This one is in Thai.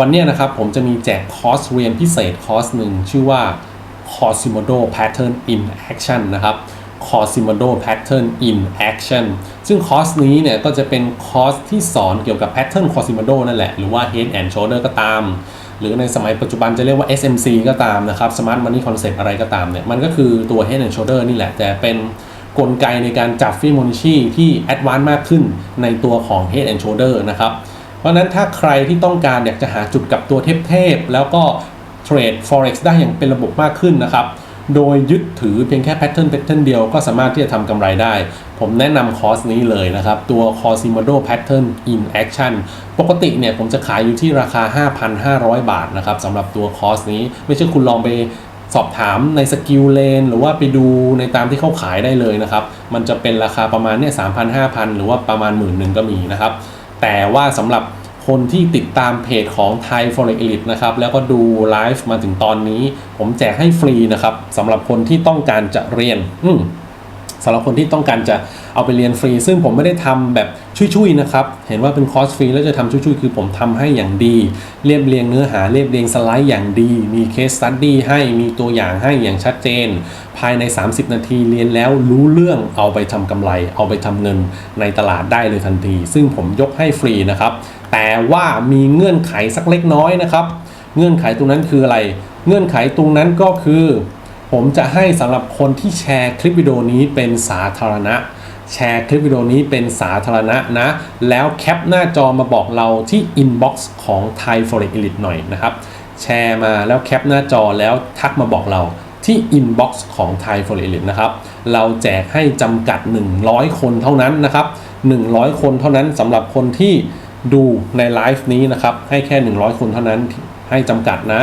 วันนี้นะครับผมจะมีแจกคอร์สเรียนพิเศษคอร์สหนึ่งชื่อว่า Cosimodo Pattern in Action นะครับ Cosimodo Pattern in Action ซึ่งคอร์สนี้เนี่ยก็จะเป็นคอร์สที่สอนเกี่ยวกับ Pattern Cosimodo นั่นแหละ หรือว่า Head and Shoulder ก็ตาม หรือในสมัยปัจจุบันจะเรียกว่า SMC ก็ตามนะครับ Smart Money Concept อะไรก็ตามเนี่ย มันก็คือตัว Head and Shoulder นี่แหละ แต่เป็นกลไกในการจับฟิโมนิชีที่แอดวานซ์มากขึ้นในตัวของ Head and Shoulder นะครับ ราะนั้นถ้าใครที่ต้องการอยากจะหาจุดกับตัวเทพๆแล้วก็เทรด forex ได้อย่างเป็นระบบมากขึ้นนะครับ โดยยึดถือเพียงแค่แพทเทิร์นแพทเทิร์นเดียวก็สามารถที่จะทำกำไรได้ ผมแนะนำคอร์สนี้เลยนะครับ ตัว Cosimodo Pattern in Action ปกติเนี่ยผมจะขายอยู่ที่ราคา 5,500 บาทนะครับสำหรับตัวคอร์สนี้ ไม่ใช่คุณลองไปสอบถามในสกิลเลนหรือว่าไปดูในตามที่เขาขายได้เลยนะครับ มันจะเป็นราคาประมาณเนี่ย3,000 5,000หรือว่าประมาณหมื่นหนึ่งก็มีนะครับ แต่ว่าสำหรับ คนที่ติดตามเพจของ Thai Forex Elite นะครับ แล้วก็ดูไลฟ์มาถึงตอนนี้ ผมแจกให้ฟรีนะครับสำหรับคนที่ต้องการจะเรียน อืม สำหรับคนที่ต้องการจะเอาไปเรียนฟรี ซึ่งผมไม่ได้ทำแบบชุยๆนะครับ เห็นว่าเป็นคอร์สฟรีแล้วจะทำชุยๆ คือผมทำให้อย่างดี เรียบเรียงเนื้อหาเรียบเรียงสไลด์อย่างดี มีเคสสตัดดี้ให้มีตัวอย่างให้อย่างชัดเจน ภายใน 30 นาทีเรียนแล้วรู้เรื่องเอาไปทำกำไร เอาไปทำเงินในตลาดได้เลยทันที ซึ่งผมยกให้ฟรีนะครับ แต่ว่ามีเงื่อนไขสักเล็กน้อยนะครับ เงื่อนไขตรงนั้นคืออะไร เงื่อนไขตรงนั้นก็คือ ผมจะให้สำหรับคนที่แชร์คลิปวิดีโอนี้เป็นสาธารณะ แชร์คลิปวิดีโอนี้เป็นสาธารณะนะ แล้วแคปหน้าจอมาบอกเราที่ inbox ของ Thai Forex Elite หน่อยนะครับ แชร์มาแล้วแคปหน้าจอแล้วทักมาบอกเราที่ inbox ของ Thai Forex Elite นะครับ เราแจกให้จำกัด 100 คนเท่านั้นนะครับ 100 คนเท่านั้นสำหรับคนที่ดูในไลฟ์นี้นะครับ ให้แค่ 100 คนเท่านั้นให้จำกัดนะ